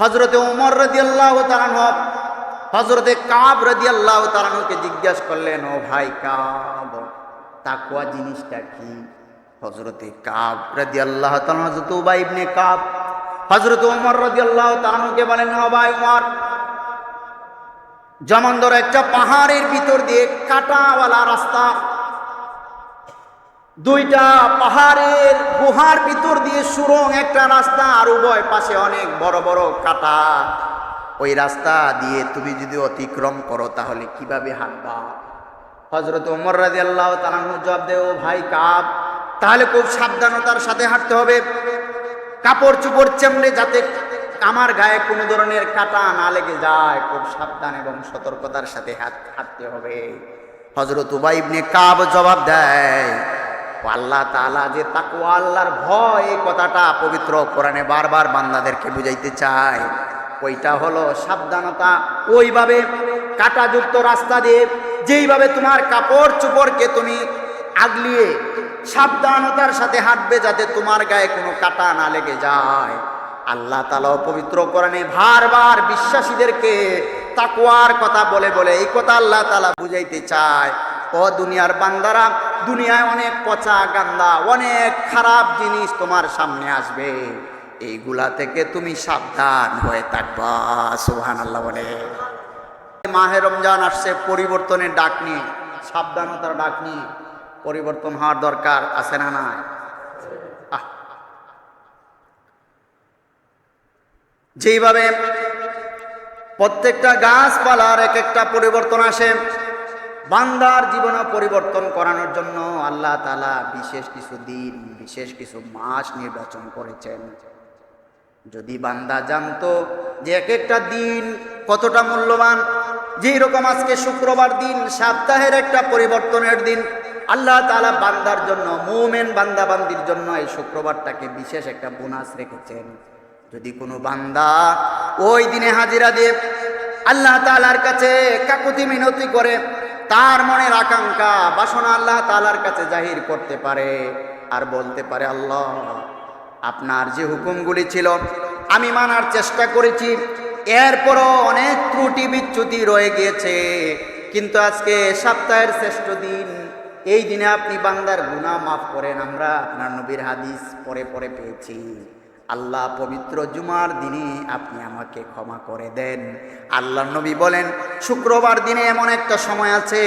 হজরতে উমর রদি আল্লাহ তালান হজরতে কাব রদি আল্লাহ তালানুকে জিজ্ঞাসা করলেন, ও ভাই কাব তাকুয়া জিনিসটা কি? হজরতে কাব রদি আল্লাহ তালান হজরত উবাই ইবনে কাব হজরত উমর রদি আল্লাহ তালানুকে বলেন, ও ভাই উমর যেমন ধরো একটা পাহাড়ের ভিতর দিয়ে কাটাওয়ালা রাস্তা দুইটা পাহাড়ের গুহার ভিতর দিয়ে সুরং একটা রাস্তা আর উভয় পাশে অনেক বড় বড় কাটা ওই রাস্তা দিয়ে তুমি যদি অতিক্রম করো তাহলে কীভাবে হাঁটবা? হজরত ওমর রাজি আল্লাহ তালানু জবাব দেও ভাই কাপ, তাহলে খুব সাবধানতার সাথে হাঁটতে হবে। কাপড় চুপড় চেমড়ে যাতে আমার গায়ে কোনো ধরনের কাটা না লেগে যায়, খুব সাবধান এবং সতর্কতার সাথে হাঁটতে হবে। হজরত উবাইবনে কাব জবাব দেয় আল্লাহ তালা যে তাকুয়া আল্লাহর ভয়, এই কথাটা পবিত্র কোরআনে বারবার বান্দাদেরকে বুঝাইতে চায়। ওইটা হলো সাবধানতা। ওইভাবে কাটাযুক্ত রাস্তা দিয়ে যেইভাবে তোমার কাপড় চোপড়কে তুমি আগলিয়ে সাবধানতার সাথে হাঁটবে যাতে তোমার গায়ে কোনো কাটা না লেগে যায়। আল্লাহ তালাও পবিত্র কোরআনে বারবার বিশ্বাসীদেরকে তাকুয়ার কথা বলে বলে এই কথা আল্লাহ তালা বুঝাইতে চায়। ও দুনিয়ার বান্দারা, দুনিয়ায় অনেক পচা গান্দা, অনেক খারাপ জিনিস তোমার সামনে আসবে। এইগুলা থেকে তুমি সাবধান হয়ে থাকবা সুহান আল্লাহ বলে। মাহে রমজান আসছে, পরিবর্তনের ডাক নিয়ে, সাবধানতার ডাক নিয়ে, পরিবর্তন হওয়ার দরকার আছে না না যেইভাবে প্রত্যেকটা গাছপালার এক একটা পরিবর্তন আসে বান্দার জীবনে পরিবর্তন করানোর জন্য আল্লাহ তালা বিশেষ কিছু দিন, বিশেষ কিছু মাস নির্বাচন করেছেন। যদি বান্দা জানতো যে এক একটা দিন কতটা মূল্যবান, যেই রকম আজকে শুক্রবার দিন, সপ্তাহের একটা পরিবর্তনের দিন, আল্লাহ তালা বান্দার জন্য, মোমেন বান্দা বান্দির জন্য এই শুক্রবারটাকে বিশেষ একটা বোনাস রেখেছেন। যদি কোনো বান্দা ওই দিনে হাজিরা দেব আল্লাহ তালার কাছে কাকুতি মিনতি করে তার মনের আকাঙ্ক্ষা বাসনা আল্লাহ তালার কাছে জাহির করতে পারে আর বলতে পারে, আল্লাহ, আপনার যে হুকুমগুলি ছিল, আমি মানার চেষ্টা করেছি। এরপরও অনেক ত্রুটি বিচ্যুতি রয়ে গিয়েছে। কিন্তু আজকে সপ্তাহের শ্রেষ্ঠ দিন। এই দিনে আপনি বান্দার গুনাহ মাফ করেন, আমরা আপনার নবীর হাদিস পরে পরে পেয়েছি। আল্লাহ পবিত্র জুমার দিনে আপনি আমাকে ক্ষমা করে দেন। আল্লাহ নবী বলেন, শুক্রবার দিনে এমন একটা সময় আছে,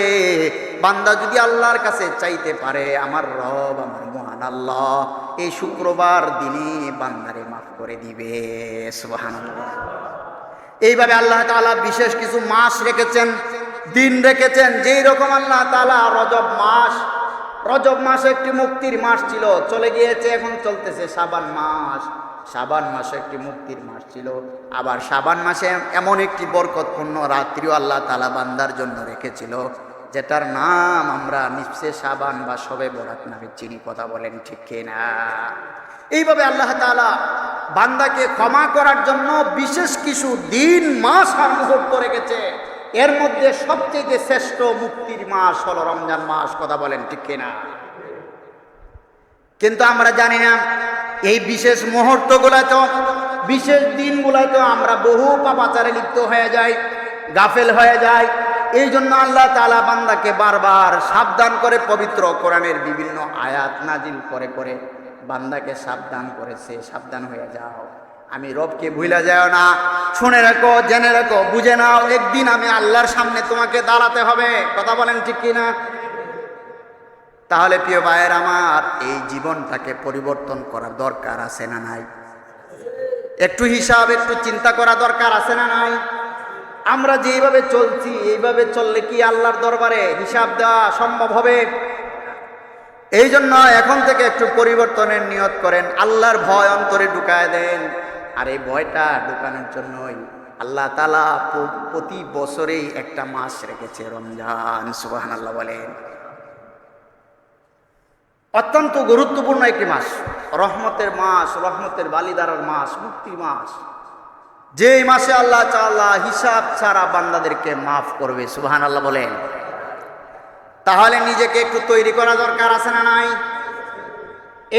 বান্দা যদি আল্লাহর কাছে চাইতে পারে, আমার রব আমার মহান আল্লাহ, এই শুক্রবার দিনে বান্দারে মাফ করে দিবে। সুবহানাল্লাহ। এইভাবে আল্লাহ তাআলা বিশেষ কিছু মাস রেখেছেন, দিন রেখেছেন, যেই রকম আল্লাহ তাআলা রজব মাস রজব মাসে একটি মুক্তির মাস ছিল, চলে গিয়েছে, এখন চলতেছে সাবান মাস। সাবান মাসে একটি মুক্তির মাস ছিল। আবার সাবান মাসে এমন একটি বরকতপূর্ণ রাত্রিও আল্লাহ তালা বান্দার জন্য রেখেছিল, যেটার নাম আমরা নিঃসে সাবান বা সবে বরাত নামে চিনি, কথা বলেন ঠিক না এইভাবে আল্লাহ তালা বান্দাকে ক্ষমা করার জন্য বিশেষ কিছু দিন, মাস আর মুহূর্ত রেখেছে এর মধ্যে সবচেয়ে শ্রেষ্ঠ মুক্তির মাস হলো রমজান মাস, কথা বলেন ঠিক না কিন্তু আমরা জানি না, এই বিশেষ মুহূর্তগুলাতে বিশেষ দিনগুলাতে আমরা বহু পাপাচারে লিপ্ত হয়ে যাই, গাফেল হয়ে যায় এই জন্য আল্লাহ তালা বান্দাকে বারবার সাবধান করে পবিত্র কোরআনের বিভিন্ন আয়াত নাজিল করে করে বান্দাকে সাবধান করেছে, সাবধান হয়ে যাও। আমি রবকে ভুলে যাও না। শুনে রাখো, জেনে রাখো, বুঝে নাও, একদিন আমি আল্লাহর সামনে তোমাকে দাঁড়াতে হবে। কথা বলেন ঠিক কিনা? তাহলে প্রিয় ভাইয়ের আমার, এই জীবনটাকে পরিবর্তন করার দরকার আছে না নাই? একটু হিসাব, একটু চিন্তা করা দরকার আছে না নাই? আমরা যেইভাবে চলছি, এইভাবে চললে কি আল্লাহর দরবারে হিসাব দেওয়া সম্ভব হবে? এই জন্য এখন থেকে একটু পরিবর্তনের নিয়ত করেন। আল্লাহর ভয় অন্তরে ঢুকায় দেন। আর এই ভয়টা ঢুকানোর জন্যই আল্লাহ তালা প্রতি বছরেই একটা মাস রেখেছে, রমজান সুবাহান আল্লাহ বলেন। অত্যন্ত গুরুত্বপূর্ণ একটি মাস, রহমতের মাস, রহমতের বালিদারার মাস, মুক্তির মাস। যেই মাসে আল্লাহ তাআলা হিসাব ছাড়া বান্দাদেরকে মাফ করবে সুবহান আল্লাহ বলেন। তাহলে নিজেকে একটু তৈরি করা দরকার আছে না নাই?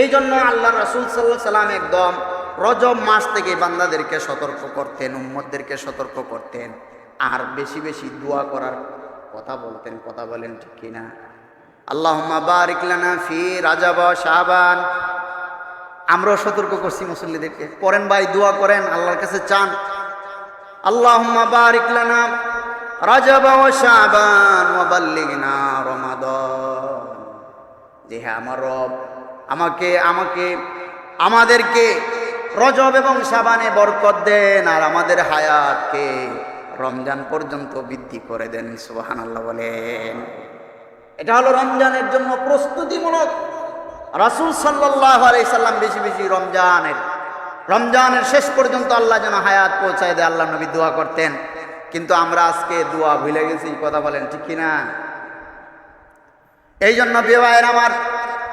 এই জন্য আল্লাহ রসুল সাল্লাহ সাল্লাম একদম রজব মাস থেকে বান্দাদেরকে সতর্ক করতেন উম্মদদেরকে সতর্ক করতেন, আর বেশি বেশি দোয়া করার কথা বলতেন। কথা বলেন ঠিক কিনা? আল্লাহ বারিক লানা ফি রাজাব শাহবান আমরাও সতর্ক করছি মুসল্লিদেরকে। করেন ভাই, দোয়া করেন, আল্লাহর কাছে চান। আল্লাহ বারিক লানা রাজাব শাহবান ওয়াবাল্লিগনা রমাদান। যে হ্যাঁ আমার রব আমাকে আমাকে, আমাদেরকে রজব এবং সাবানে বরকত দেন, আর আমাদের হায়াতকে রমজান পর্যন্ত বৃদ্ধি করে দেন সুবাহান আল্লাহ বলেন। এটা হলো রমজানের জন্য প্রস্তুতিমূলক। রাসুল সাল্লাহ আলাইসাল্লাম বেশি বেশি রমজানের রমজানের শেষ পর্যন্ত আল্লাহ যেন হায়াত পৌঁছায় দেয় আল্লাহ নবী দোয়া করতেন। কিন্তু আমরা আজকে দোয়া ভুলে গেছি, কথা বলেন ঠিক কিনা? এই জন্য বিবাহের আমার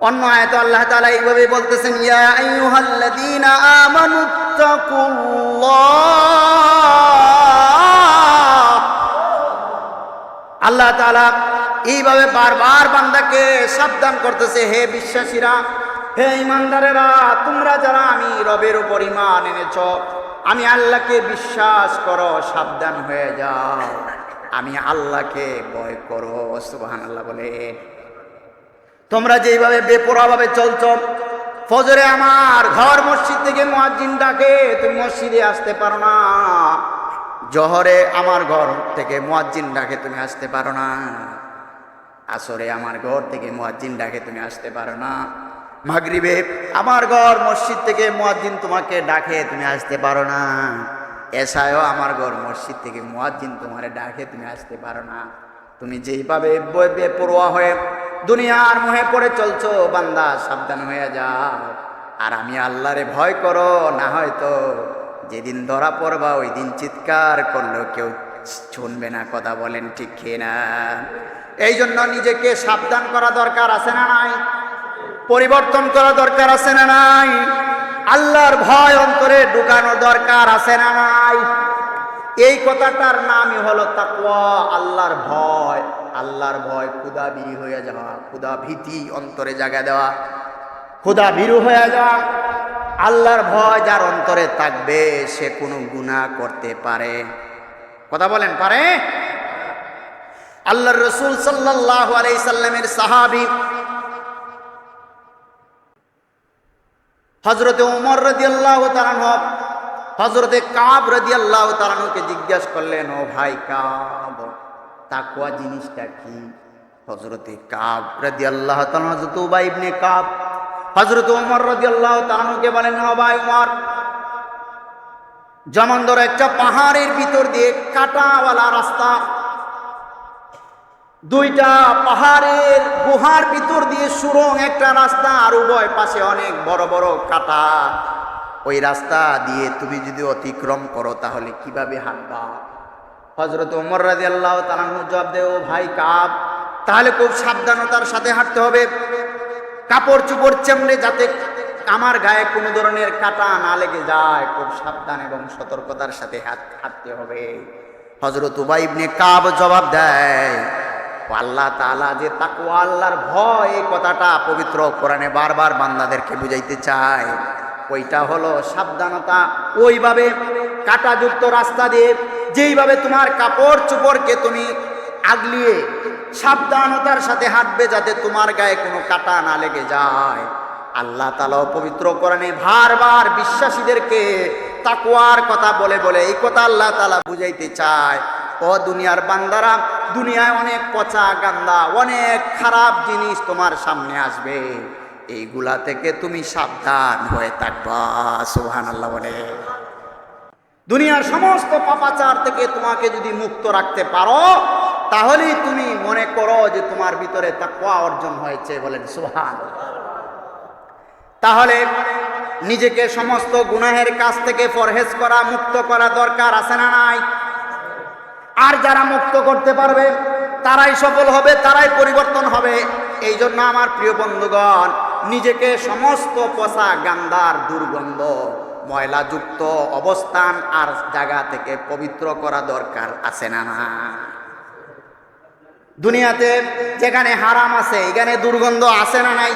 অন্য আয়ত আল্লাহ তাআলা এইভাবে বলতেছেন আল্লাহ তাআলা এইভাবে বারবার বান্দাকে সাবধান করতেছে, হে বিশ্বাসীরা, হে ইমানদারেরা তোমরা যারা আমি রবের উপর ইমান এনেছ, আমি আল্লাহকে বিশ্বাস করো, সাবধান হয়ে যাও। আমি আল্লাহকে ভয় করো। সুবহান আল্লাহ বলে তোমরা যেইভাবে বেপরোয়াভাবে চলছ, ফজরে আমার ঘর মসজিদ থেকে মুয়াজ্জিন ডাকে, তুমি মসজিদে আসতে পারো না। জহরে আমার ঘর থেকে মুয়াজ্জিন ডাকে, তুমি আসতে পারো না। আসরে আমার ঘর থেকে মুয়াজ্জিন ডাকে, তুমি আসতে পারো না। মাগরিবে আমার ঘর মসজিদ থেকে মুয়াজ্জিন তোমাকে ডাকে, তুমি আসতে পারো না। এসায়ও আমার ঘর মসজিদ থেকে মুয়াজ্জিন তোমারে ডাকে, তুমি আসতে পারো না। তুমি যেইভাবে বেপরোয়া হয়ে দুনিয়ার মুহে পড়ে চলছো, বান্দা, সাবধান হয়ে যাও। আর আমি আল্লাহরে ভয় করো, না হয়তো যেদিন ধরা পড়বা, ওই দিন চিৎকার করলেও কেউ শুনবে না, কথা বলেন ঠিক না এই জন্য নিজেকে সাবধান করা দরকার আছে না নাই? পরিবর্তন করা দরকার আছে না নাই? আল্লাহর ভয় অন্তরে ঢুকানো দরকার আছে না নাই? এই কথাটার নামই হলো তাকওয়া, আল্লাহর ভয়। আল্লাহর ভয় ক্ষুদা বিরি হয়ে যাওয়া ক্ষুদা ভীতি অন্তরে জায়গা দেওয়া ক্ষুদা ভীরু হয়ে যাওয়া, আল্লাহর ভয় যার অন্তরে থাকবে, সে কোনো গুনাহ করতে পারে। কথা বলেন, পারে? আল্লাহর রসুল সাল্লাহ আলাইসাল্লামের সাহাবি হজরতে উমর রদি আল্লাহ তালান হজরতে কাব রদি আল্লাহ তালানুকে জিজ্ঞাস করলেন, ও ভাই কাব তাকুয়া জিনিসটা কি? হজরতে কাব রদি আল্লাহ হজরত উবাই ইবনে কাব হজরত উমর রদি আল্লাহ তালানুকে বলেন ও ভাই উমর, যেমন ধরো একটা পাহাড়ের ভিতর দিয়ে কাটাওয়ালা রাস্তা, দুইটা পাহাড়ের গুহার ভিতর দিয়ে সুরং একটা রাস্তা আর উভয় পাশে অনেক বড় বড় কাটা, ওই রাস্তা দিয়ে তুমি যদি অতিক্রম করো তাহলে কীভাবে হাঁটবা? হজরত উমর রাজি আল্লাহ তালানু জবাব দে ও ভাই কাপ, তাহলে খুব সাবধানতার সাথে হাঁটতে হবে। কাপড় চুপড় চেমড়ে যাতে আমার গায়ে কোনো ধরনের কাটা না লেগে যায়, খুব সাবধান এবং সতর্কতার সাথে হাত হাঁটতে হবে। হজরত উবাইবনে কাব জবাব দেয় আল্লাহ তালা যে তাকুয়া আল্লাহর ভয়, এই কথাটা পবিত্র কোরআনে বারবার বান্দাদেরকে বুঝাইতে চায়। ওইটা হলো সাবধানতা। ওইভাবে কাটাযুক্ত রাস্তা দিয়ে যেইভাবে তোমার কাপড় চোপড়কে তুমি আগলিয়ে সাবধানতার সাথে হাঁটবে যাতে তোমার গায়ে কোনো কাটা না লেগে যায়। আল্লাহ তালা পবিত্র কোরআনে বারবার বিশ্বাসীদেরকে তাকুয়ার কথা বলে বলে। এই কথা আল্লাহ তালা বুঝাইতে চায়। ও দুনিয়ার বান্দারা, দুনিয়ায় অনেক পচা গান্দা অনেক খারাপ জিনিস তোমার সামনে আসবে। এইগুলা থেকে তুমি সাবধান হয়ে থাকবা সুহান আল্লাহ বলে। দুনিয়ার সমস্ত পাপাচার থেকে তোমাকে যদি মুক্ত রাখতে পারো, তাহলেই তুমি মনে করো যে তোমার ভিতরে তাকুয়া অর্জন হয়েছে বলেন সুহান তাহলে নিজেকে সমস্ত গুনাহের কাছ থেকে পরহেজ করা, মুক্ত করা দরকার আছে না নাই? আর যারা মুক্ত করতে পারবে, তারাই সফল হবে, তারাই পরিবর্তন হবে। এই জন্য আমার প্রিয় বন্ধুগণ নিজেকে সমস্ত পচা গান্দার দুর্গন্ধ, ময়লাযুক্ত অবস্থান আর জায়গা থেকে পবিত্র করা দরকার আছে না না? দুনিয়াতে যেখানে হারাম আছে, এখানে দুর্গন্ধ আছে না নাই?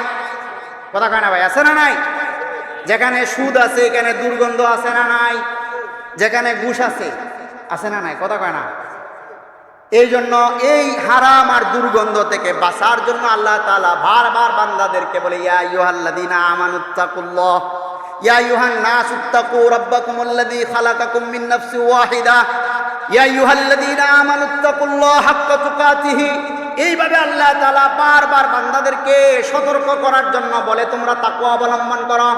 কথা কয় না ভাই, আছে না নাই? যেখানে সুদ আছে, এখানে দুর্গন্ধ আছে না নাই? যেখানে ঘুষ আছে আছে না নাই? কথা কয় না? এই জন্য এই হারাম আর দুর্গন্ধ থেকে বাঁচার জন্য আল্লাহ তাআলা বারবার বান্দাদেরকে বলে, ইয়া আইয়ুহাল্লাযীনা আমানুত্তাকুল্লাহ ইয়া আইয়ুহান নাস ইত্তাকু রাব্বাকুমুল্লাযী খালাকাকুম মিন নাফসিন ওয়াহিদা, ইয়া আইয়ুহাল্লাযীনা আমানুত্তাকুল্লাহ হাক্কা তুকাতিহি। এইভাবে আল্লাহ তাআলা বারবার বান্দাদেরকে সতর্ক করার জন্য বলে, তোমরা তাকওয়া অবলম্বন করো,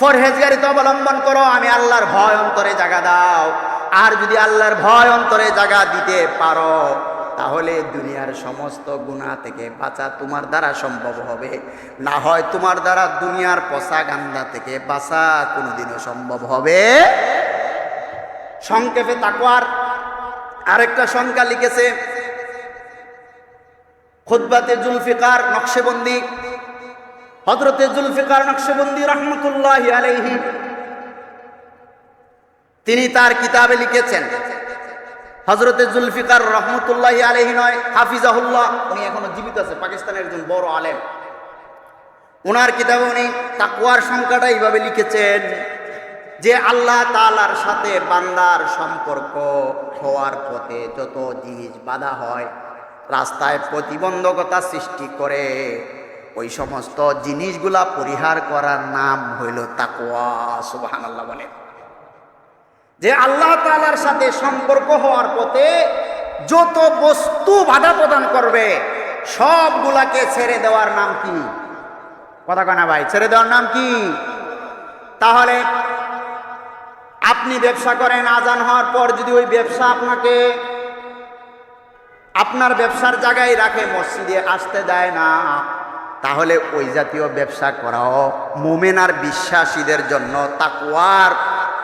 ফরহেজগারিতা অবলম্বন করো, আমি আল্লাহর ভয় অন্তরে জায়গা দাও। আর যদি আল্লাহর ভয় অন্তরে জায়গা দিতে পারো, তাহলে দুনিয়ার সমস্ত গুণা থেকে বাঁচা তোমার দ্বারা সম্ভব হবে। না হয় তোমার দ্বারা দুনিয়ার পচা গান্দা থেকে বাঁচা কোনোদিনও সম্ভব হবে। সংক্ষেপে তাকওয়ার আরেকটা সংখ্যা লিখেছে খুদ্বাতে জুলফিকার নকশেবন্দি হজরতে জুলফিকার নকশেবন্দি রহমতুল্লাহ আলাইহি তিনি তার কিতাবে লিখেছেন হজরতে জুলফিকার রহমতুল্লাহ আলহি নয়, হাফিজাহুল্লাহ, উনি এখনও জীবিত আছে, পাকিস্তানের একজন বড় আলেম। ওনার কিতাবে উনি তাকুয়ার সংখ্যাটা এইভাবে লিখেছেন যে আল্লাহ তালার সাথে বান্দার সম্পর্ক হওয়ার পথে যত জিনিস বাধা হয়, রাস্তায় প্রতিবন্ধকতা সৃষ্টি করে, ওই সমস্ত জিনিসগুলা পরিহার করার নাম হইল তাকুয়া সুবাহান আল্লাহ বলেন যে আল্লাহ তালার সাথে সম্পর্ক হওয়ার পথে যত বস্তু বাধা প্রদান করবে, সবগুলাকে ছেড়ে দেওয়ার নাম কি? কথা কানা ভাই, ছেড়ে দেওয়ার নাম কি? তাহলে আপনি ব্যবসা করেন, আজান হওয়ার পর যদি ওই ব্যবসা আপনাকে আপনার ব্যবসার জায়গায় রাখে, মসজিদে আসতে দেয় না, তাহলে ওই জাতীয় ব্যবসা করাও মোমেন আর বিশ্বাসীদের জন্য তাকুয়ার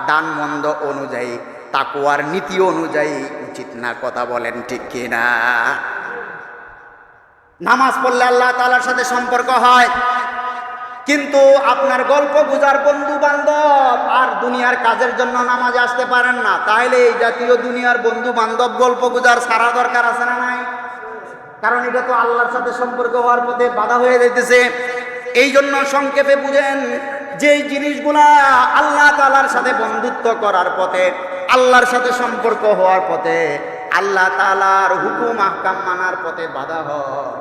দান মন্দ অনুযায়ী তাকুয়ার নীতি অনুযায়ী উচিত না, কথা বলেন ঠিক কিনা? নামাজ পড়লে আল্লাহ তালার সাথে সম্পর্ক হয়। কিন্তু আপনার গল্প গুজার বন্ধু বান্ধব আর দুনিয়ার কাজের জন্য নামাজে আসতে পারেন না। তাহলে এই জাতীয় দুনিয়ার বন্ধু বান্ধব গল্প গুজার সারা দরকার আছে না নাই? কারণ এটা তো আল্লাহর সাথে সম্পর্ক হওয়ার পথে বাধা হয়ে যাইতেছে। এই জন্য সংক্ষেপে বুঝেন যেই জিনিসগুলা আল্লাহ তালার সাথে বন্ধুত্ব করার পথে, আল্লাহর সাথে সম্পর্ক হওয়ার পথে, আল্লাহ তালার হুকুম আহকাম মানার পথে বাধা হয়।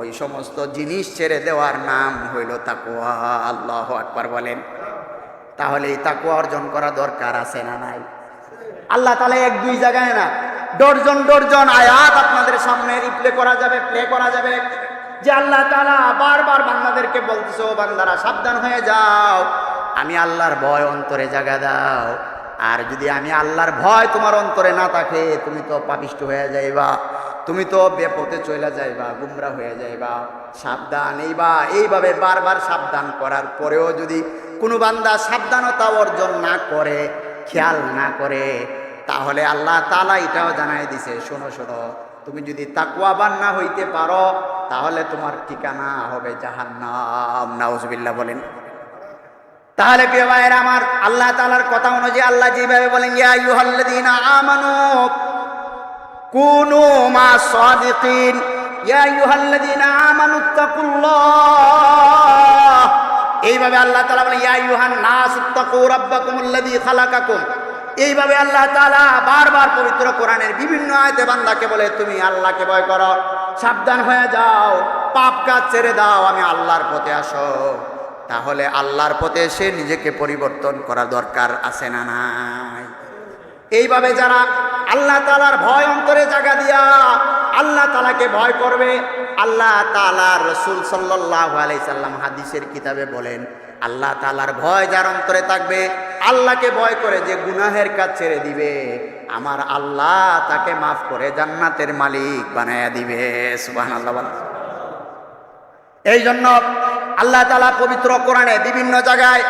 ওই সমস্ত জিনিস ছেড়ে দেওয়ার নাম হইল তাকুয়া আল্লাহ আকবার বলেন। তাহলে এই তাকুয়া অর্জন করা দরকার আছে না নাই? আল্লাহ তালা এক দুই জায়গায় না, ডরজন ডর্জন আয়াত আপনাদের সামনে রিপ্লে করা যাবে প্লে করা যাবে। যে আল্লাহ তালা বারবার বান্দাদেরকে বলতেছে বান্দারা, সাবধান হয়ে যাও। আমি আল্লাহর ভয় অন্তরে জাগা দাও। আর যদি আমি আল্লাহর ভয় তোমার অন্তরে না থাকে, তুমি তো পাপিষ্ট হয়ে যাইবা। তুমি তো বেপথে চলে যাইবা, গুমরা হয়ে যাইবা। সাবধান এইবা এইভাবে বারবার সাবধান করার পরেও যদি কোনো বান্দা সাবধানতা অর্জন না করে, খেয়াল না করে, তাহলে আল্লাহ তালা এটাও জানাই দিছে, শোনো শোনো তুমি যদি তাকুয়াবান না হইতে পারো, তাহলে তোমার ঠিকানা হবে জাহান্নাম। নাউজবিল্লাহ বলেন। তাহলে প্রিয় ভাইয়ের, আমার আল্লাহ তালার কথা অনুযায়ী আল্লাহ যেভাবে বলেন, ইয়া আমানু কুনু মা সাদিকিন। ইয়া আইয়ুহাল্লাযীনা আমানু তাকুল্লাহ এইভাবে আল্লাহ তাআলা বলেন, ইয়া আইয়ুহান নাস তাকু রাব্বাকুমুল্লাযী খালাকাকুম। এইভাবে আল্লাহ তালা বারবার পবিত্র কোরআনের বিভিন্ন আয়াতে বান্দাকে বলে, তুমি আল্লাহকে ভয় করো, সাবধান হয়ে যাও, পাপ কাজ ছেড়ে দাও, আমি আল্লাহর পথে আসো। তাহলে আল্লাহর পথে এসে নিজেকে পরিবর্তন করা দরকার আছে না নাই? এইভাবে যারা আল্লাহ তালার ভয় অন্তরে জায়গা দিয়া আল্লাহ তালাকে ভয় করবে, আল্লাহ তালার রসুল সাল্লাহ আলাই সাল্লাম হাদিসের কিতাবে বলেন আল্লাহ তালার ভয় যার অন্তরে থাকবে। আল্লাহকে ভয় করে যে গুনাহের কাজ ছেড়ে দিবে। আমার আল্লাহ তাকে মাফ করে জান্নাতের মালিক বানায়া দিবে। সুবাহ এই জন্য আল্লাহ তালা পবিত্র কোরআনে বিভিন্ন জায়গায়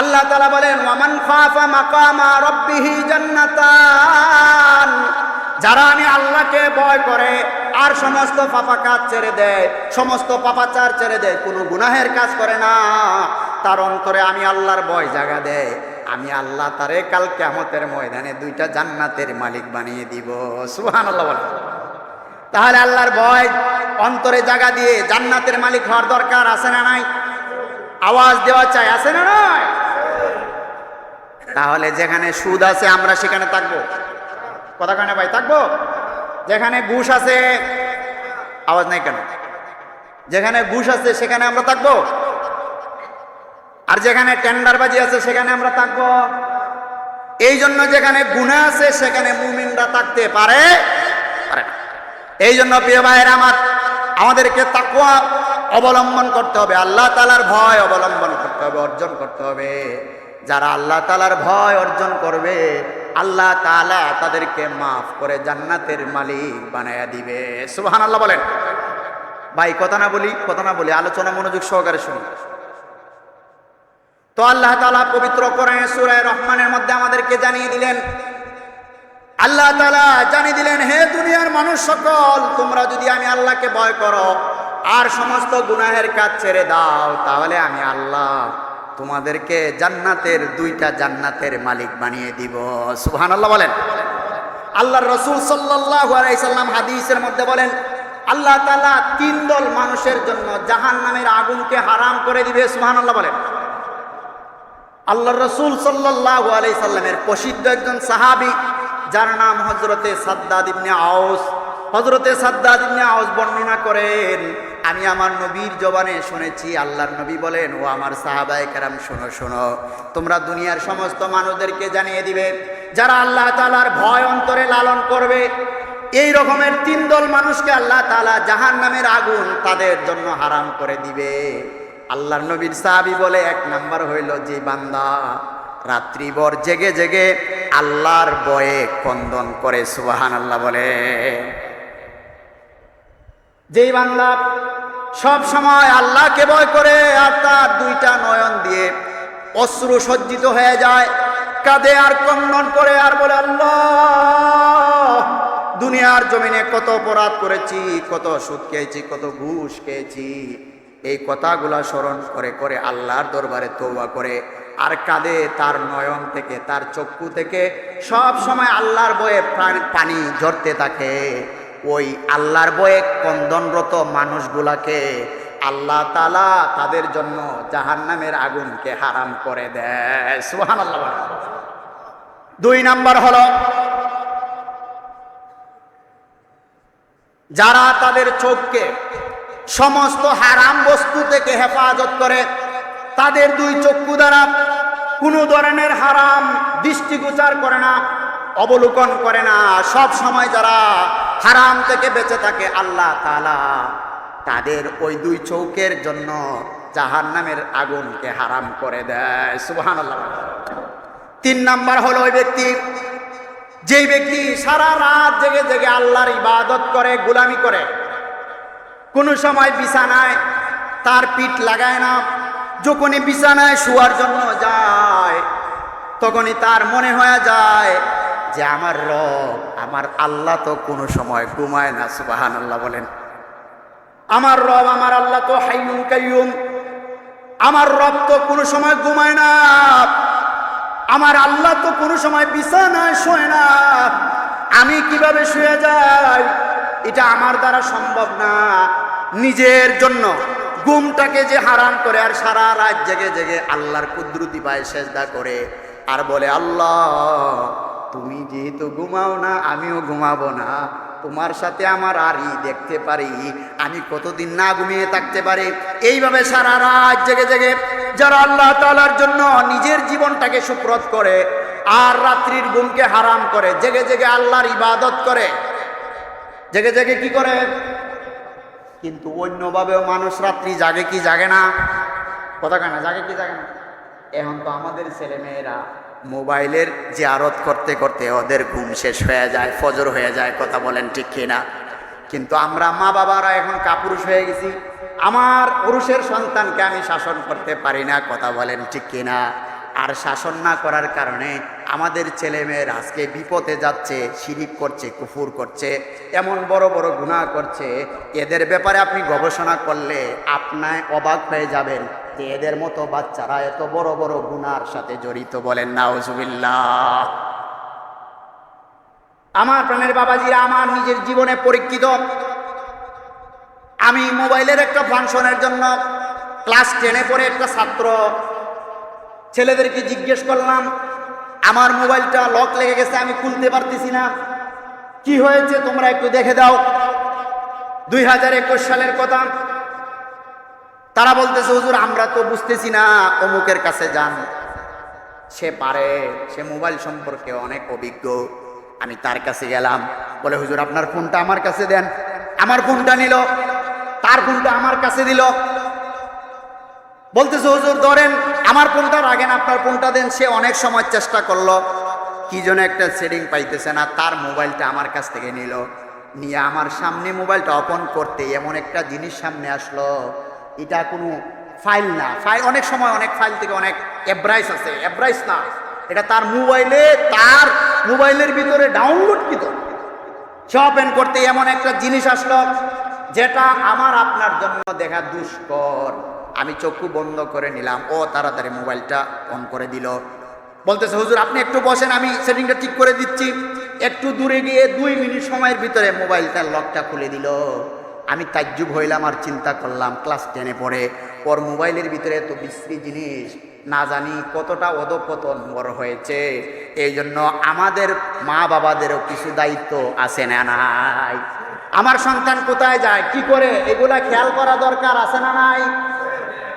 আল্লাহ তালা বলেন, ওয়ামান খাফা মাকামা রব্বিহি জান্নাতান। যারা আমি আল্লাহকে ভয় করে, আর সমস্ত পাপা কাজ ছেড়ে দেয়, সমস্ত পাপাচার ছেড়ে দেয়, কোনো গুনাহের কাজ করে না। তার অন্তরে আমি আল্লাহর ভয় জাগা দেয় আমি আল্লাহ তারে কাল কেমতের ময়দানে দুইটা জান্নাতের মালিক বানিয়ে দিব। সুহান আল্লাহ তাহলে আল্লাহর ভয় অন্তরে জাগা দিয়ে জান্নাতের মালিক হওয়ার দরকার আছে না নাই? আওয়াজ দেওয়া চাই, আছে না নয় তাহলে যেখানে সুদ আছে আমরা সেখানে থাকব। কথা কানে ভাই, থাকব? যেখানে ঘুষ আছে, আওয়াজ নাই কেন? যেখানে ঘুষ আছে সেখানে আমরা থাকব? আর যেখানে টেন্ডারবাজি আছে, সেখানে আমরা থাকব। এই জন্য যেখানে গুণা আছে, সেখানে মুমিনরা থাকতে পারে এই জন্য প্রিয় ভাইয়ের, আমার, আমাদেরকে তাকুয়া অবলম্বন করতে হবে। আল্লাহ তালার ভয় অবলম্বন করতে হবে, অর্জন করতে হবে। যারা আল্লাহ তালার ভয় অর্জন করবে, আল্লাহ তালা তাদেরকে মাফ করে জান্নাতের মালিক বানায়া দিবে। সুবাহান আল্লাহ বলেন। ভাই, কথা না বলি, কথা না বলি, আলোচনা মনোযোগ সহকারে শুনি তো আল্লাহ তালা পবিত্র করে সুরায় রহমানের মধ্যে আমাদেরকে জানিয়ে দিলেন, আল্লাহ তালা জানিয়ে দিলেন, হে দুনিয়ার মানুষ সকল, তোমরা যদি আমি আল্লাহকে ভয় করো আর সমস্ত গুনাহের কাজ ছেড়ে দাও, তাহলে আমি আল্লাহ তোমাদেরকে জান্নাতের দুইটা জান্নাতের মালিক বানিয়ে দিব। সুবহান আল্লাহ বলেন। আল্লাহ রসুল সাল্লাহ হাদিসের মধ্যে বলেন, আল্লাহ তালা তিন দল মানুষের জন্য জাহান নামের আগুনকে হারাম করে দিবে। সুবহান আল্লাহ বলেন। আল্লাহ রসুল সাল্লাহ আলাই সাল্লামের প্রসিদ্ধ একজন সাহাবি, যার নাম হজরতে সাদ্দাদ ইবনে আউস হজরতে সাদ্দাদ ইবনে আউস বর্ণনা করেন, আমি আমার নবীর জবানে শুনেছি, আল্লাহর নবী বলেন, ও আমার সাহাবায়ে কেরাম, শোনো শোনো, তোমরা দুনিয়ার সমস্ত মানুষদেরকে জানিয়ে দিবে, যারা আল্লাহ তালার ভয় অন্তরে লালন করবে। এই রকমের তিন দল মানুষকে আল্লাহ তালা জাহান নামের আগুন তাদের জন্য হারাম করে দিবে। আল্লাহর নবীর সাহাবি বলে, এক নাম্বার হইল যে বান্দা রাত্রিবর জেগে জেগে আল্লাহর বয়ে কন্দন করে সুবাহান আল্লাহ বলে। যেই বান্দা সব সময় আল্লাহকে ভয় করে আর তার দুইটা নয়ন দিয়ে অশ্রু সজ্জিত হয়ে যায়, কাঁদে আর কন্দন করে আর বলে, আল্লাহ, দুনিয়ার জমিনে কত অপরাধ করেছি, কত সুদ খেয়েছি, কত ঘুষ খেয়েছি এই কথাগুলা স্মরণ করে করে আল্লাহর দরবারে তৌবা করে, আর কাঁদে তার নয়ন থেকে, তার চক্ষু থেকে। সব সময় আল্লাহর বয়ে পানি ঝরতে থাকে। ওই আল্লাহর বয়ে কন্দনরত মানুষগুলাকে আল্লাহ তালা তাদের জন্য জাহান নামের আগুনকে হারাম করে দেয়। সুহান আল্লাহ দুই নাম্বার হলো, যারা তাদের চোখকে সমস্ত হারাম বস্তু থেকে হেফাজত করে। তাদের দুই চক্ষু দ্বারা কোনো ধরনের হারাম দৃষ্টিগোচার করে না, অবলোকন করে না। সব সময় যারা হারাম থেকে বেঁচে থাকে, আল্লাহ তালা তাদের ওই দুই চৌকের জন্য জাহান নামের আগুনকে হারাম করে দেয়। আল্লাহ তিন নাম্বার হলো ওই ব্যক্তি, যেই ব্যক্তি সারা রাত জেগে জেগে আল্লাহর ইবাদত করে, গোলামি করে। কোনো সময় বিছানায় তার পিঠ লাগায় না। যখনই বিছানায় শোয়ার জন্য যায়, তখনই তার মনে হয়ে যায় যে আমার রব, আমার আল্লাহ তো কোনো সময় ঘুমায় না সুবাহান আল্লাহ বলেন। আমার রব, আমার আল্লাহ তো হাইমুন কাইয়ুম। আমার রব তো কোনো সময় ঘুমায় না। আমার আল্লাহ তো কোনো সময় বিছানায় শোয় না। আমি কীভাবে শুয়ে যাই? এটা আমার দ্বারা সম্ভব না। নিজের জন্য। গুমটাকে যে হারাম করে আর সারা রাত জেগে জেগে আল্লাহর কুদরতি পায়ে সেজদা করে আর বলে, আল্লাহ, তুমি যেহেতু ঘুমাও না, আমিও ঘুমাবো না। তোমার সাথে আমার আরই দেখতে পারি। আমি কতদিন না ঘুমিয়ে থাকতে পারি? এইভাবে সারা রাত জেগে জেগে যারা আল্লাহ তালার জন্য নিজের জীবনটাকে সুপ্রত করে আর রাত্রির ঘুমকে হারাম করে, জেগে জেগে আল্লাহর ইবাদত করে, জেগে জেগে কি করে? কিন্তু অন্যভাবেও মানুষ রাত্রি জাগে কি জাগে না? কথা কেনা জাগে কি জাগে না? এখন তো আমাদের ছেলে মেয়েরা মোবাইলের যে আরত করতে করতে ওদের ঘুম শেষ হয়ে যায়, ফজর হয়ে যায়, কথা বলেন ঠিক কিনা কিন্তু আমরা মা বাবারা এখন কাপুরুষ হয়ে গেছি। আমার পুরুষের সন্তানকে আমি শাসন করতে পারি না, কথা বলেন ঠিক কিনা আর শাসন না করার কারণে আমাদের ছেলেমেয়ের আজকে বিপদে যাচ্ছে, শিরিক করছে, কুফুর করছে, এমন বড় বড় গুনাহ করছে। এদের ব্যাপারে আপনি গবেষণা করলে আপনার অবাক হয়ে যাবেন যে এদের মতো বাচ্চারা এত বড় বড় গুনার সাথে জড়িত বলেন নাউজুবিল্লাহ আমার প্রাণের বাবাজিরা আমার নিজের জীবনে পরীক্ষিত। আমি মোবাইলের একটা ফাংশনের জন্য ক্লাস টেনে পড়ে একটা ছাত্র ছেলেদেরকে জিজ্ঞেস করলাম, আমার মোবাইলটা লক লেগে গেছে, আমি খুলতে পারতেছি না। কি হয়েছে? তোমরা একটু দেখে দাও। দুই হাজার একুশ সালের কথা। তারা বলতেছে, হুজুর, আমরা তো বুঝতেছি না, অমুকের কাছে যান। সে পারে, সে মোবাইল সম্পর্কে অনেক অভিজ্ঞ। আমি তার কাছে গেলাম। বলে, হুজুর, আপনার ফোনটা আমার কাছে দেন। আমার ফোনটা নিল। তার ফোনটা আমার কাছে দিল। বলতেছে, হুজুর, ধরেন আমার ফোনটা রাখেন আপনার ফোনটা দেন? সে অনেক সময় চেষ্টা করল, কি যেন একটা সেটিং পাইতেছে না, তার মোবাইলটা আমার কাছ থেকে নিল। নিয়ে আমার সামনে মোবাইলটা ওপেন করতে এমন একটা জিনিস সামনে আসলো। এটা কোনো ফাইল না। ফাইল অনেক সময় অনেক ফাইল থেকে অনেক অ্যাব্রাইস আছে। অ্যাব্রাইস না। এটা তার মোবাইলে, তার মোবাইলের ভিতরে ডাউনলোড কৃত সে ওপেন করতে এমন একটা জিনিস আসলো, যেটা আমার আপনার জন্য দেখা দুষ্কর। আমি চক্ষু বন্ধ করে নিলাম। ও তাড়াতাড়ি মোবাইলটা অন করে দিল। বলতেছে, হুজুর, আপনি একটু বসেন, আমি সেটিংটা ঠিক করে দিচ্ছি। একটু দূরে গিয়ে দুই মিনিট সময়ের ভিতরে মোবাইলটার লকটা খুলে দিল। আমি তাজ্জুব হইলাম আর চিন্তা করলাম, ক্লাস টেনে পড়ে। ওর মোবাইলের ভিতরে এত বিশ্রী জিনিস, না জানি কতটা অধপতন বড় হয়েছে। এই জন্য আমাদের মা বাবাদেরও কিছু দায়িত্ব আছে না নাই। আমার সন্তান কোথায় যায়, কি করে? এগুলা খেয়াল করা দরকার আছে না নাই?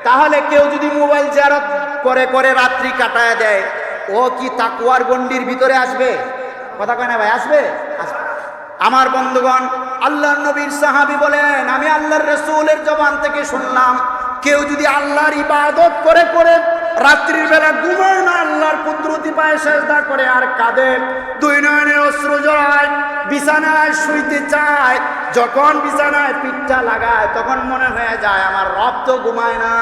তাহলে কেউ যদি মোবাইল জারত করে করে রাত্রি কাটায় দেয়, ও কি তাকুয়ার গন্ডির ভিতরে আসবে কথা কয় না ভাই, আসবে আসবে। আমার বন্ধুগণ আল্লাহ নবীর সাহাবি বলেন, আমি আল্লাহর রসুলের জবান থেকে শুনলাম, কেউ যদি আল্লাহর ইবাদত করে করে রাত্রির বেলা ঘুমায় না, আল্লাহর কুদরতি পায়ে সেজদা করে আর কাঁদে। দুই নয়নে অশ্রু জড়ায় বিছানায় শুইতে চায়। যখন বিছানায় পিঠটা লাগায়, তখন মনে হয়ে যায়, আমার রব তো ঘুমায় না।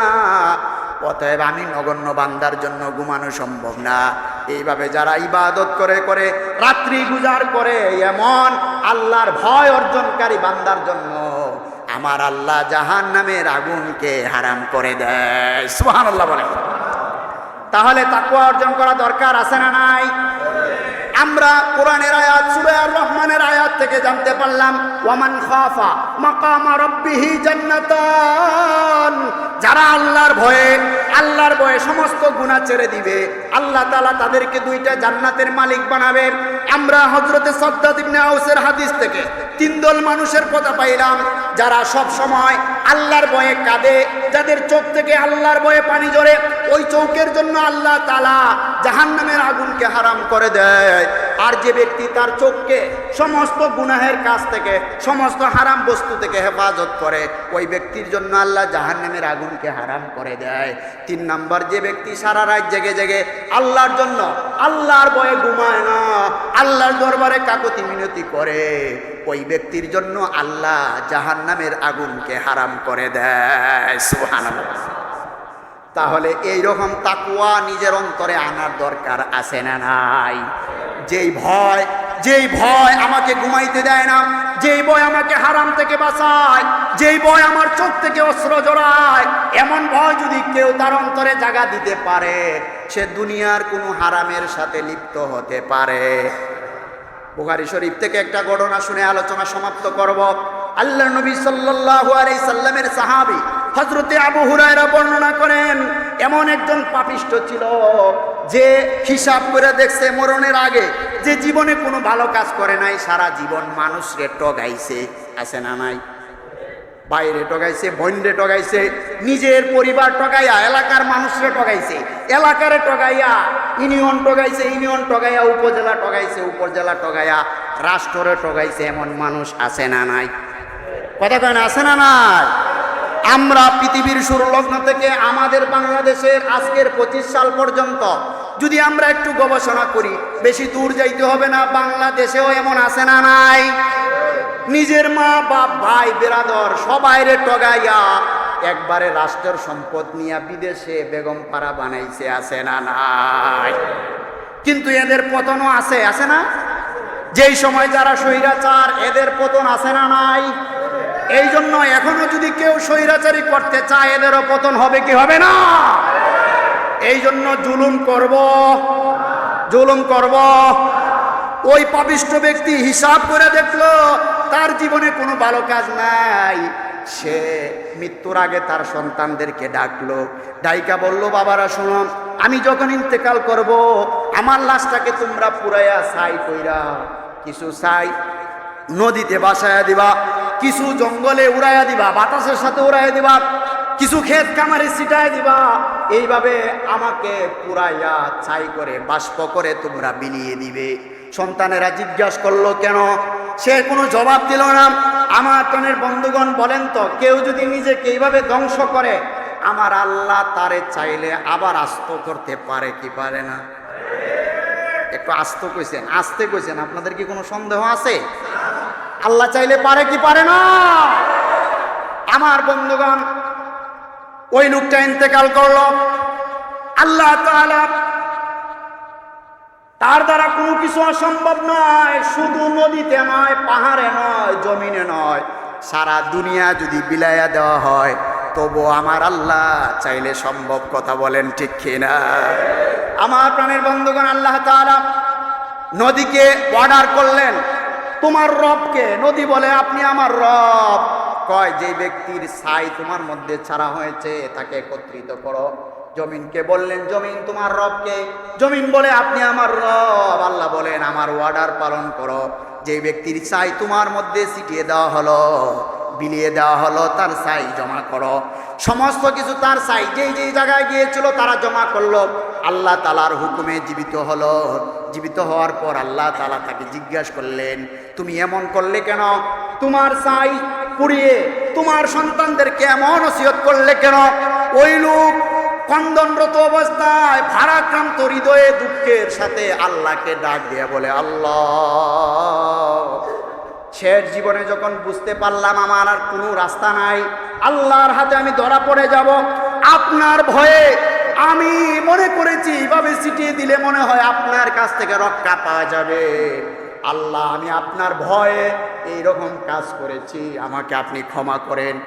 অতএব আমি নগণ্য বান্দার জন্য ঘুমানো সম্ভব না। এইভাবে যারা ইবাদত করে করে, রাত্রি গুজার করে, এমন আল্লাহর ভয় অর্জনকারী বান্দার জন্য আমার আল্লাহ জাহান নামের আগুনকে হারাম করে দেয়। সুহান আল্লাহ বলে। তাহলে তাকুয়া অর্জন করা দরকার আছে না নাই? আমরা কোরআনের আয়াত সুরে আর রহমানের থেকে জানতে পারলাম, ওয়ামান খাফা মাকামা রাব্বিহি জান্নাতান। যারা আল্লাহর ভয়ে আল্লাহর ভয়ে সমস্ত গুনাহ ছেড়ে দিবে, আল্লাহ তাআলা তাদেরকে দুইটা জান্নাতের মালিক বানাবে। আমরা হযরতে সাদ্দাদ ইবনে আউসের হাদিস থেকে তিন দল মানুষের কথা পাইলাম, যারা সব সময় আল্লাহর ভয়ে কাঁদে, যাদের চোখ থেকে আল্লাহর ভয়ে পানি ঝরে, ওই চৌকের জন্য আল্লাহ তালা জাহান্নামের আগুনকে হারাম করে দেয়। আর যে ব্যক্তি তার চোখকে সমস্ত গুনাহের কাছ থেকে, সমস্ত হারাম বস্তু থেকে হেফাজত করে, ওই ব্যক্তির জন্য আল্লাহ জাহান্নামের আগুনকে হারাম করে দেয়। তিন নাম্বার, যে ব্যক্তি সারা রাত জেগে জেগে আল্লাহর জন্য, আল্লাহর বয়ে ঘুমায় না, আল্লাহর দরবারে কাকতি মিনতি করে, ওই ব্যক্তির জন্য আল্লাহ জাহান্নামের আগুনকে হারাম করে দেয়। সুবহানাল্লাহ। তাহলে এই রকম তাকুয়া নিজের অন্তরে আনার দরকার আছে না নাই? যেই ভয় যেই ভয় আমাকে ঘুমাইতে দেয় না, যেই ভয় আমাকে হারাম থেকে বাঁচায়, যেই ভয় আমার চোখ থেকে অস্ত্র জড়ায়, এমন ভয় যদি কেউ তার অন্তরে জায়গা দিতে পারে, সে দুনিয়ার কোনো হারামের সাথে লিপ্ত হতে পারে। বুখারি শরীফ থেকে একটা ঘটনা শুনে আলোচনা সমাপ্ত করব। আল্লাহ নবী আলাইহি সাল্লামের সাহাবী হযরতে আবু হুরায়রা বর্ণনা করেন, এমন একজন পাপিষ্ঠ ছিল যে হিসাব করে দেখছে মরণের আগে, যে জীবনে কোনো ভালো কাজ করে নাই, সারা জীবন মানুষরে টগাইছে আছে না নাই? বাইরে টগাইছে বন্ডে টগাইছে নিজের পরিবার টগাইয়া এলাকার মানুষরে টগাইছে এলাকারে টগাইয়া ইউনিয়ন টগাইছে ইউনিয়ন টগাইয়া উপজেলা টগাইছে উপজেলা টগাইয়া রাষ্ট্রে টগাইছে এমন মানুষ আছে না নাই? কথা কেন আছে না নাই? আমরা পৃথিবীর শুরু লগ্ন থেকে আমাদের বাংলাদেশের আজকের পঁচিশ সাল পর্যন্ত যদি আমরা একটু গবেষণা করি, বেশি দূর যাইতে হবে না, বাংলাদেশেও এমন আছে না নাই? নিজের মা, বাপ, ভাই, বেরাদর সবাইরে টগাইয়া একবারে রাষ্ট্রের সম্পদ নিয়ে বিদেশে বেগম পাড়া বানাইছে, আছে না নাই? কিন্তু এদের পতনও আছে আছে না? যেই সময় যারা স্বৈরাচার, এদের পতন আছে না নাই? এই জন্য এখনও যদি কেউ স্বৈরাচারী করতে চায়, এদেরও পতন হবে কি হবে না? এই জন্য জুলুম করব জুলুম করব। ওই পাপিষ্ট ব্যক্তি হিসাব করে দেখল, তার জীবনে কোনো ভালো কাজ নাই। সে মৃত্যুর আগে তার সন্তানদেরকে ডাকলো, ডাইকা বলল, বাবারা, শোনো, আমি যখন ইন্তেকাল করব, আমার লাশটাকে তোমরা পুরাইয়া সাই কইরা কিছু সাই নদীতে বাসায়া দিবা। কিছু জঙ্গলে উড়াইয়া দিবা, বাতাসের সাথে উড়াইয়া দিবা, কিছু ক্ষেত কামারে ছিটায় দিবা, এইভাবে আমাকে পুরাইয়া ছাই করে, বাষ্প করে তোমরা বিলিয়ে দিবে। সন্তানেরা জিজ্ঞাসা করল, কেন? সে কোনো জবাব দিল না। আমার টনের বন্ধুগণ বলেন তো, কেউ যদি নিজেকে এইভাবে ধ্বংস করে, আমার আল্লাহ তারে চাইলে আবার আস্ত করতে পারে কি পারে না? একটু আস্ত কইছেন, আস্তে কইছেন, আপনাদের কি কোনো সন্দেহ আছে? আল্লাহ চাইলে পারে কি পারে না? আমার বন্ধুগণ, ওই লোকটা ইন্তেকাল করল। আল্লাহ তার দ্বারা কোনো কিছু অসম্ভব নয়, শুধু নদীতে নয়, পাহাড়ে নয়, জমিনে নয়, সারা দুনিয়া যদি বিলাইয়া দেওয়া হয়, তবু আমার আল্লাহ চাইলে সম্ভব কথা বলেন ঠিক কিনা? আমার প্রাণের বন্ধুগণ, আল্লাহ তাআলা নদীকে অর্ডার করলেন। তোমার রবকে? নদী বলে, আপনি আমার রব। কয়, যে ব্যক্তির ছাই তোমার মধ্যে ছাড়া হয়েছে, তাকে একত্রিত করো। জমিনকে বললেন, জমিন তোমার রবকে? জমিন বলে, আপনি আমার রব। আল্লাহ বলেন, আমার অর্ডার পালন করো। যে ব্যক্তির ছাই তোমার মধ্যে ছিটিয়ে দেওয়া হলো, বিলিয়ে দেওয়া হলো, তার সাই জমা করো। সমস্ত কিছু তার সাই যেই যেই জায়গায় গিয়েছিল তারা জমা করল। আল্লাহ তালার হুকুমে জীবিত হলো। জীবিত হওয়ার পর আল্লাহ তালা তাকে জিজ্ঞাসা করলেন, তুমি এমন করলে কেন? তোমার সাই পুড়িয়ে তোমার সন্তানদেরকে এমন ওসিয়ত করলে কেন? ওই লোক কন্দনরত অবস্থায় ভারাক্রান্ত হৃদয়ে দুঃখের সাথে আল্লাহকে ডাক দিয়ে বলে, আল্লাহ, শেষ জীবনে যখন বুঝতে পারলাম আমার আর কোনো রাস্তা নাই, আল্লাহর হাতে আমি ধরা পড়ে যাব, আপনার ভয়ে আমি মনে করেছি এইভাবে ছিটিয়ে দিলে মনে হয় আপনার কাছ থেকে রক্ষা পাওয়া যাবে। আল্লাহ, আমি আপনার ভয়ে এইরকম কাজ করেছি, আমাকে আপনি ক্ষমা করেন।